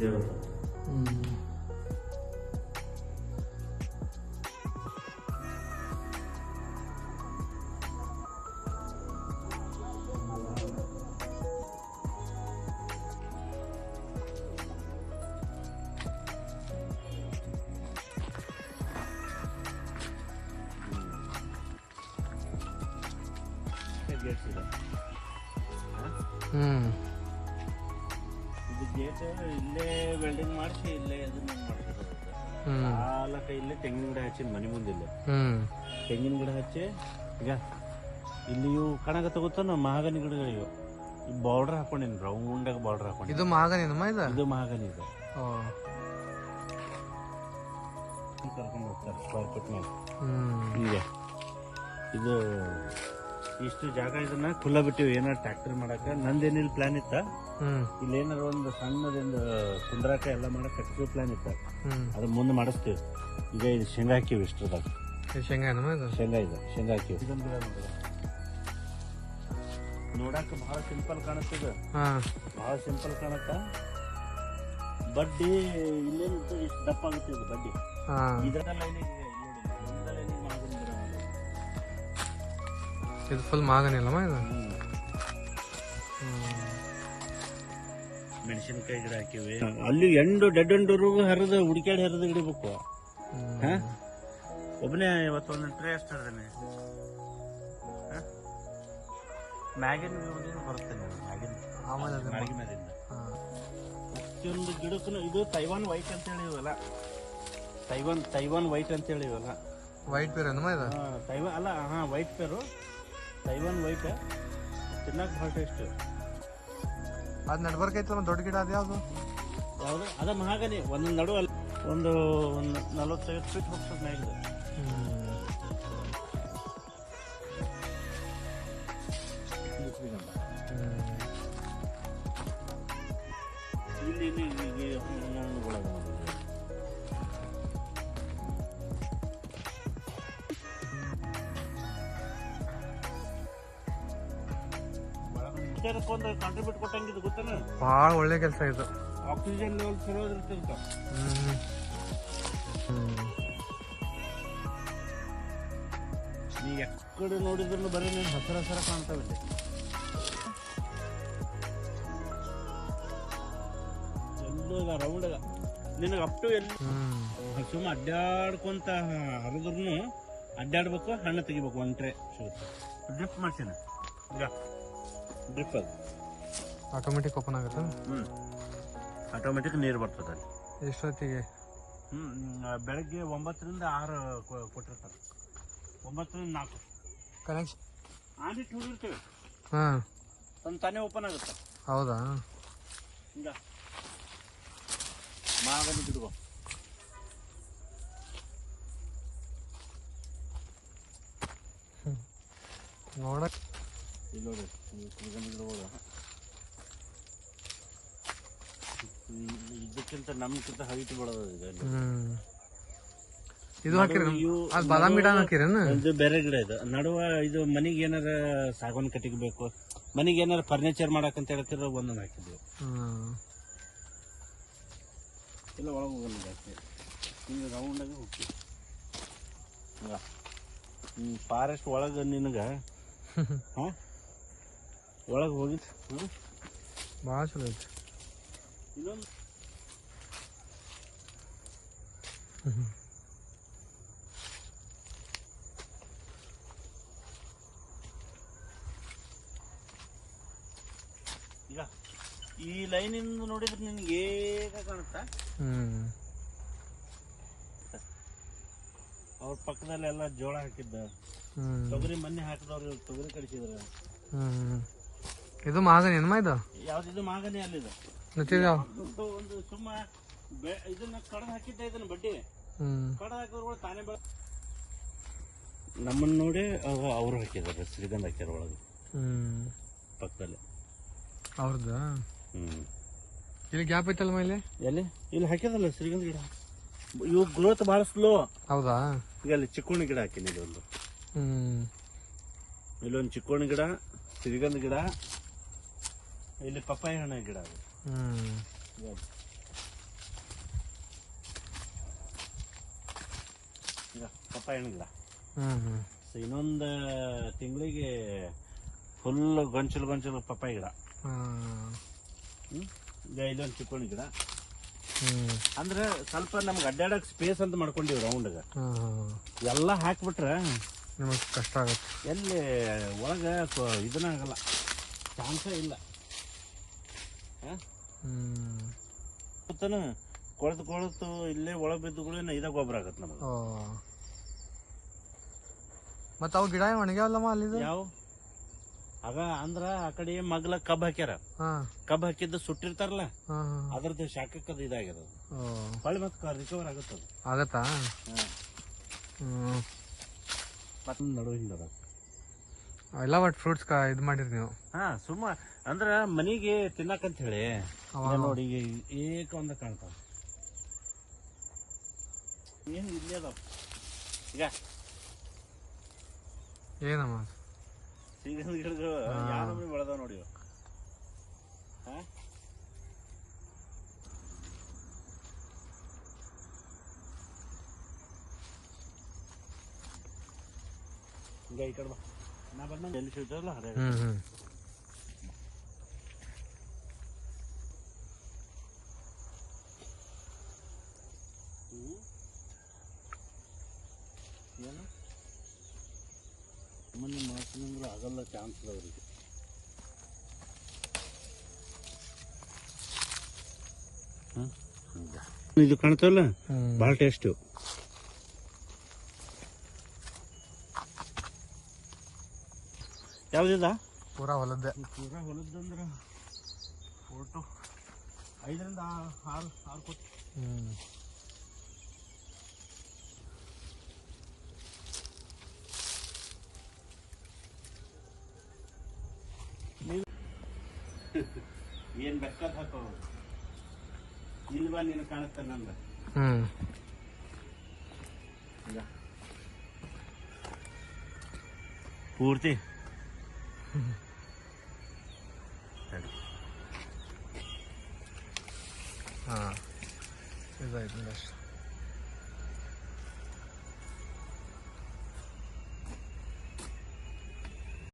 ದೇವ್ರ ಹ್ಮ್ ಗೇಟ್ಸ್ ಇದೆ ಹ್ಮ್ ಇದು ಗೇಟ್ ಇಲ್ಲೇ ವೆಲ್ಡಿಂಗ್ ಮಾಡಿಸಿ ಇಲ್ಲೇ ಇದನ್ನ ಮಾಡಿಸಿರೋದು. ಹ್ಮ್. ನಾಲ್ಕ ಇಲ್ಲೇ ತೆಂಗಿನ ಗಿಡ ಹಚ್ಚಿ ಮನೆ ಮುಂದೆ ಹ್ಮ್. ತೆಂಗಿನ ಗಿಡ ಹಚ್ಚಿ ಈಗ ಇಲ್ಲಿ ಇವು ಕಣಗ ನಾವು ಮಹಾಗನಿ ಗಿಡಗಳಿವು. ಬಾರ್ಡರ್ ಹಾಕೊಂಡಿನಿ ರೌಂಡಾಗ ಬಾರ್ಡರ್ ಹಾಕೊಂಡು ಇದು ಮಹಾಗನಿ ಇದು? ಇದು ಮಹಾಗನಿ ಇದೆ. ಕರ್ಕೊಂಡು ಹೋಗ್ತಾರೆ ಸ್ಕ್ವೇರ್ ಫೀಟ್ ಮೇಲೆ. ಹೀಗೆ. ಇದು ಇಷ್ಟು ಜಾಗ ಇದನ್ನ ಖುಲ್ಲ ಬಿಟ್ಟಿವಿ ಏನಾರ ಟ್ರ್ಯಾಕ್ಟರ್ ಮಾಡಕ್ಕೆ. ನಂದೇನಿಲ್ಲ ಪ್ಲಾನ್ ಇತ್ತ? ಇಲ್ಲಿ ಏನಾರ ಒಂದು ಸಣ್ಣದೊಂದು ಕುಂದ್ರಾಟ ಎಲ್ಲ ಮಾಡಕ್ ಕಟ್ಟಿಗೆ ಪ್ಲಾನ್ ಇತ್ತ ಅದನ್ನ ಅದು ಮುಂದೆ ಮಾಡಿಸ್ತೀವಿ. ಈಗ ಇದು ಶೇಂಗಾ ಹಾಕಿವಿ ಇಷ್ಟದಾಗ ಇದು ಶೇಂಗಾ ಇದು? ಶೇಂಗಾ ಇದೆ ಶೇಂಗಾ ಹಾಕಿವಿ. ನೋಡಕ್ ಬಹಳ ಸಿಂಪಲ್ ಕಾಣುತ್ತದೆ ಹಾ. ಬಹಳ ಸಿಂಪಲ್ ಕಾಣತ್ತ? ಬಡ್ಡಿ ಇಲ್ಲೇನು ಇಷ್ಟು ದಪ್ಪ ಆಗುತ್ತೆ ಇದು ಬಡ್ಡಿ. ಹಾ. ಇದರ ಲೈನಿಗೆ ಇದು ಫುಲ್ ಮಾಗನಿಲ್ಲಮ್ಮ ಇದು ಮೆಣಸಿನಕಾಯಿ ಗಿಡ ಹಾಕಿವಿ. ಅಲ್ಲಿ ಎಂಡು ಡೆಡ್ ಎಂಡೂರ್ಗು ಹರಿದು ಹುಡುಕ್ಯಾಡಿ ಹರಿದು ಹಿಡಿಬೇಕು. ಹಾ? ಒಬ್ಬನೇ ಇವತ್ತೊಂದು ಟ್ರೇ ಅಷ್ಟು ಹರಿದಾನೆ ಮ್ಯಾಗಿನ ಬರುತ್ತೆ ಮ್ಯಾಗಿನ. ಮ್ಯಾಗಿ ಮ್ಯಾಲಿಂದ ಹಾ. ಪ್ರತಿಯೊಂದು ಗಿಡಕ್ಕೂ ಇದು ತೈವಾನ್ ವೈಟ್ ಅಂತ ಹೇಳಿವಲ್ಲ ತೈವಾನ್ ತೈವಾನ್ ವೈಟ್ ಅಂತ ಹೇಳಿವಲ್ಲ ವೈಟ್ ಪೇರ್ ಇದು? ಹಾ, ತೈವಾನ್ ಅಲ್ಲ ಹಾ ವೈಟ್ ಪೇರು. Taiwan white. ತಿನ್ನಕ್ ಭಾಳ ಟೇಸ್ಟ್. ಅದ್ ನಡ್ಬರ್ಕ್ ಐತಲ್ಲ ದೊಡ್ಡ ಗಿಡ ಅದ ಯಾವ್ದು? ಯಾವುದು? ಅದ ಮಹಾಗನಿ ಒಂದು ನಡು ಅಲ್ಲಿ. ಒಂದು ಒಂದು ನಲ್ವತ್ತೈದು ಫೀಟ್ ಹೋಗ್ತದೆ ಮ್ಯಾಗಿದು ಇಲ್ಲಿ ಇಲ್ಲಿ. ವಿಚಾರಕ್ಕೆ ಒಂದು ಕಾಂಟ್ರಿಬ್ಯೂಟ್ ಕೊಟ್ಟಂಗಿದ್ದು ಗೊತ್ತೇನ? ಭಾಳ ಒಳ್ಳೆ ಕೆಲಸ ಇದು. ಆಕ್ಸಿಜನ್ ಲೆವೆಲ್ ಚಲೋ ಇರ್ತಿರ್ತ. ನೀ ಎಕ್ಕಡೆ ನೋಡಿದ್ರು ಬರೀ ನೀನು ಹಸಿರ ಹಸಿರ ಕಾಣ್ತಾವೆ ಇಲ್ಲಿ. ಎಲ್ಲೋಗ ಈಗ ರೌಂಡ್ ನಿನಗೆ ಅಪ್ ಟು ಎಲ್ಲಿ ಸುಮ್ಮ ಅಡ್ಡಾಡ್ಕೊಂತ ಹರಿದ್ರು ಅಡ್ಡಾಡ್ಬೇಕು ಹಣ್ಣು ತೆಗಿಬೇಕು ಒಂದು ಟ್ರೇ ಸಿಗುತ್ತೆ ಡ್ರಿಪ್ ಮಾಡ್ತೀನಿ. ಈಗ ಡ್ರಿಪ್ ಅದು ಆಟೋಮೆಟಿಕ್ ಓಪನ್ ಆಗುತ್ತೆ? ಹ್ಞೂ ಆಟೋಮೆಟಿಕ್ ನೀರು ಬರ್ತದೆ ಅಲ್ಲಿ. ಎಷ್ಟೊತ್ತಿಗೆ? ಹ್ಞೂ ಬೆಳಗ್ಗೆ ಒಂಬತ್ತರಿಂದ ಆರು ಕೊಟ್ಟಿರ್ತಾರೆ. ಒಂಬತ್ತರಿಂದ ನಾಲ್ಕು. ಕನೆಕ್ಷನ್ ಆಡಿಟ್ ಹೋಗಿರ್ತೇವೆ ಹಾಂ. ತನ್ನ ತಾನೇ ಓಪನ್ ಆಗುತ್ತೆ. ಹೌದಾ? ಹಿಂಗ. ಮಾಗನಿ ಬಿಡುವ. ನೋಡಕ್ ಇಲ್ಲಿ ನೋಡಿ ಈ ಕುಲ್ಗನಿ ಗಿಡಗಳು ಈ- ಇದಕ್ಕಿಂತ ನಮ್ಗಿಂತ ಹೈಟ್ ಬೆಳೆದ ಇದೆ ಇಲ್ಲಿ. ಇದು ಹಾಕಿರಿ ಅದು ಬಾದಾಮಿ ಗಿಡ ಹಾಕಿರೇನು ಇದು ಬೇರೆ ಗಿಡ ಇದು. ನಡುವ ಇದು ಮನಿಗೆ ಏನಾರ ಸಾಗೋನ್ ಕಟ್ಟಿಗೆ ಬೇಕು. ಮನಿಗೆ ಏನಾರ ಫರ್ನಿಚರ್ ಮಾಡಕ್ಕಂತ ಹೇಳ್ತಿರೋ ಒಂದೊಂದು ಹಾಕಿದ್ವಿ ಇಲ್ಲ ಒಳಗೆ ಹೋಗಲ್ಲ ಜಾಸ್ತಿ ಹಿಂಗೆ ರೌಂಡಾಗಿ ಹೋಗ್ತೀವಿ. ಹಿಂಗ ಫಾರೆಸ್ಟ್ ಒಳಗೆ ನಿನಗೆ ಹಾಂ? ಒಳಗೆ ಹೋಗಿತ್ತು ಹ್ಞೂ ಭಾಳ ಚಲೋ ಐತಿ. ಇನ್ನೊಂದು ಈಗ ಈ ಲೈನಿಂದ ನೋಡಿದ್ರೆ ನಿನ್ಗೆ ಏಕ ಕಾಣುತ್ತಾ? ಹ್ಮ್. ಅವ್ರ ಪಕ್ಕದಲ್ಲೆಲ್ಲ ಜೋಳ ಹಾಕಿದ್ದ. ಹ್ಮ್. ತೊಗರಿ ಮೊನ್ನೆ ಹಾಕಿದವ್ರು ತೊಗರಿ ಕಡಿಸಿದ್ರ. ಹ್ಮ್. ಇದು ಮಾಗನಿ ಏನಮ್ಮ ಇದು? ಯಾವ್ದಿದು ಮಾಗನಿ ಅಲ್ಲಿದೆ ನಚ್ಚಿದ ಒಂದು ಒಂದು ಸುಮ್ಮ ಬೆ- ಇದನ್ನ ಕಡದ್ ಹಾಕಿದ್ದ ಇದನ್ನ ಬಡ್ಡಿ. ಹ್ಮ್. ಕಡದ್ ಹಾಕಿದ್ರು ತಾನೇ ಬೆಳ ನಮ್ಮನ್ನ ನೋಡಿ ಅವರು ಹಾಕಿದಾರೆ ಶ್ರೀಗಂಧ ಹಾಕ್ಯಾರ ಒಳಗೆ. ಹ್ಮ್. ಪಕ್ಕದಲ್ಲಿ. ಅವ್ರದ್ದು ಹ್ಮ್. ಇಲ್ಲಿ ಗ್ಯಾಪ್ ಐತಲ್ ಮೇಲೆ ಎಲ್ಲಿ? ಇಲ್ಲಿ ಹಾಕಿದಲ್ಲ ಶ್ರೀಗಂಧ ಗಿಡ? ಇವು ಗ್ರೋತ್ ಬಹಳ ಸ್ಲೋ ಹೌದಾ? ಈಗ ಅಲ್ಲಿ ಚಿಕ್ಕೋಣಿ ಗಿಡ ಹಾಕಿನಿ ಇಲ್ಲೊಂದು ಹ್ಮ್. ಇಲ್ಲೊಂದು ಚಿಕ್ಕೋಣಿ ಗಿಡ ಶ್ರೀಗಂಧ ಗಿಡ ಇಲ್ಲಿ ಪಪ್ಪಾಯ ಹಣ್ಣ ಗಿಡ ಅದು. ಹ್ಮ್. ಇವಾಗ. ಈಗ ಪಪ್ಪಾಯ ಹಣ್ಣು ಗಿಡ. ಹ್ಮ್ ಹ್ಮ್. ಸೊ ಇನ್ನೊಂದು ತಿಂಗಳಿಗೆ ಫುಲ್ ಗೊಂಚಲು ಗೊಂಚಲು ಪಪ್ಪಾಯ ಗಿಡ. ಹ್ಮ್ ಹ್ಮ್? ಈಗ ಇಲ್ಲೊಂದು ಚಿಕ್ಕೋಣಿ ಗಿಡ. ಹ್ಮ್. ಅಂದ್ರೆ ಸ್ವಲ್ಪ ನಮ್ಗೆ ಅಡ್ಡಾಡಕ್ ಸ್ಪೇಸ್ ಅಂತ ಮಾಡ್ಕೊಂಡಿವಿ ರೌಂಡ್ ಹ್ಮ್ ಎಲ್ಲ ಹಾಕ್ಬಿಟ್ರೆ ನಿಮಗೆ ಕಷ್ಟ ಆಗುತ್ತೆ. ಎಲ್ಲಿ ಒಳಗೆ ಇದನ್ನ ಆಗಲ್ಲ. ಚಾನ್ಸೇ ಇಲ್ಲ. ಸುತ್ತನು ಕೊಳತು ಕೊಳೆತು ಇಲ್ಲೇ ಒಳಗೆ ಬಿದ್ದುಗಳು ಇದ ಗೊಬ್ಬರ ಆಗತ್ತೆ ನಮಗೆ. ಮತ್ತ ಅವು ಗಿಡ ಒಣಗ್ಯಾವಲ್ಲಮ್ಮ ಅಲ್ಲಿದು? ಯಾವ? ಆಗ ಅಂದ್ರ ಆ ಕಡೆ ಮಗ್ಲ ಕಬ್ ಹಾಕ್ಯಾರ. ಕಬ್ ಹಾಕಿದ್ದ ಸುಟ್ಟಿರ್ತಾರಲ್ಲ ಅದ್ರದ್ದು ಶಾಖಕ್ಕದು ಇದಾಗ್ಯದ ಹೊಳ್ಳಿ ಮತ್ತೆ ರಿಕವರ್ ಆಗತ್ತದ ಆಗತ್ತಾ ಹ್ಮ್. ಮತ್ತೆ ನಡು ಹಿಂಗದ ಎಲ್ಲ ಒಟ್ಟು ಫ್ರೂಟ್ಸ್ ಇದು ಮಾಡಿರಿ ನೀವು. ಹಾ ಸುಮ್ಮ ಅಂದ್ರ ಮನಿಗೆ ತಿನ್ನಕಂತ ಹೇಳಿ ನೋಡಿ ಏಕ ಒಂದ ಕಾಣ್ತಾವ ಏನು ಇಲ್ಲೇ ಅದಾವ. ಈಗ. ಏನಮ್ಮ? ಸೀಗನ್ ಗಿಡಗಳು ಬೆಳೆದಾವ ನೋಡಿ. ಹಾ? ಈಗ ಈ ಕಡೆ ಬಾ. ಹ್ಮ್ ಹ್ಮ್. ಏನು ಮನೆ ಮಾಡ್ತೀನಿ ಆಗಲ್ಲ ಚಾನ್ಸ್ ಅವರಿಗೆ ಇದು ಕಾಣ್ತಲ್ಲ ಹ್ಮ್ ಭಾಳ ಟೇಸ್ಟ್ ಯಾವ್ದಿದ? ಪೂರಾ ಹೊಲದ್ದೆ. ಪೂರ ಹೊಲದ್ದಂದ್ರೆ ಫೋಟೋ ಐದರಿಂದ ಆರು ಆರು ಕೊಟ್ಟು. ಹ್ಮ್. ಏನ್ ಬೆಕ್ಕದ ಹಾಕೋ? ಇಲ್ಲಿ ಬಾ ನೀನು ಕಾಣುತ್ತೆ ನಂದ? ಹ್ಮ್. ಪೂರ್ತಿ? ಸರಿ ಹಾ ಇದಾಯ್ತು ಅಷ್ಟೇ